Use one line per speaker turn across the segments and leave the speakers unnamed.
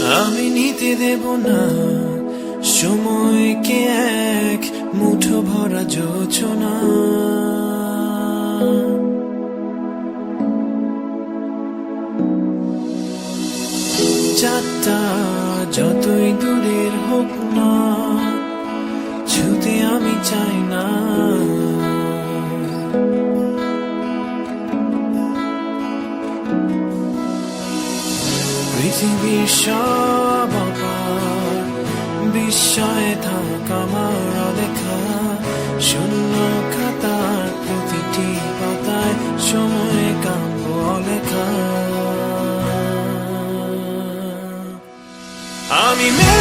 আমি নিতে দেব না। সময়কে এক মুঠো ভরা যোচনা। চারটা যতই দূরের হোক না, ছুতে আমি চাই পৃথিবীর সব বিস্ময়ে থাক আমার লেখা শূন্য খাতার প্রতিটি পাতায় সময় কাব্য লেখা আমি মেলব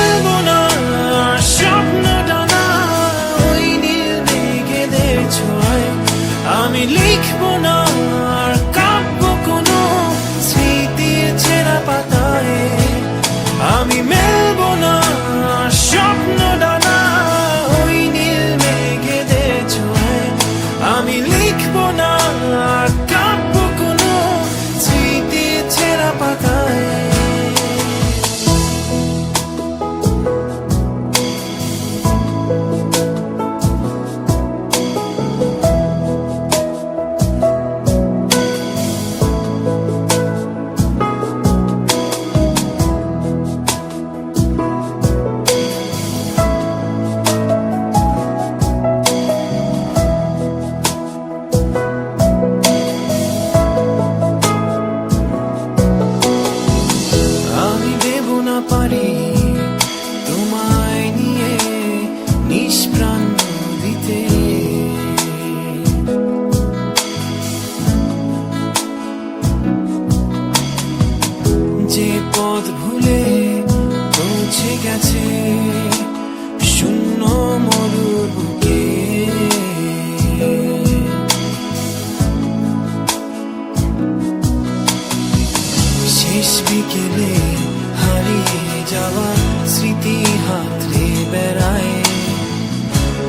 পথ ভুলে পৌঁছে গেছে শূন্য মরুর বুকে। শেষ বিকেলে হারিয়ে যাওয়া স্মৃতি হাতড়ে বেড়ায়।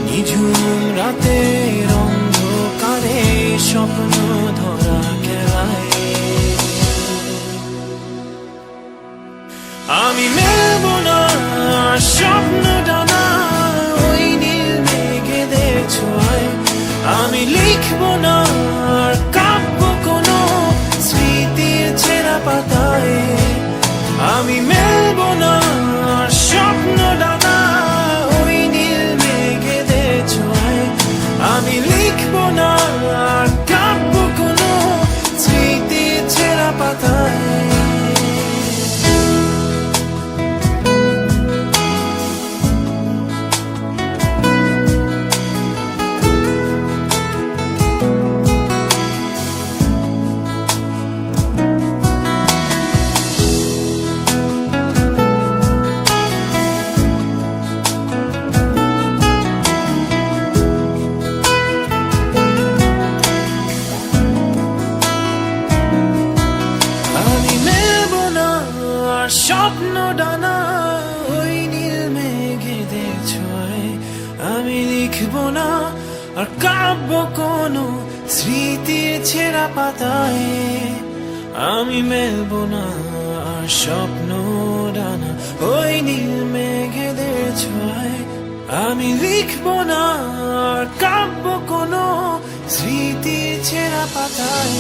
নিঝুম রাতের অন্ধকারে স্বপ্ন আমি নেব না, স্বপ্ন ডানা, ওই নীল মেঘেদের ছোঁয়ায়। আমি লিখব না কাব্য কোনো স্মৃতির ছেঁড়া পাতায়। আমি লিখব না, আর কাব্য কোনো স্মৃতির ছেঁড়া পাতায়। আমি মেলব না, আর স্বপ্ন ডানা ওই নীল মেঘেদের ছোঁয়ায়। আমি লিখব না, আর কাব্য কোনো স্মৃতির ছেঁড়া পাতায়।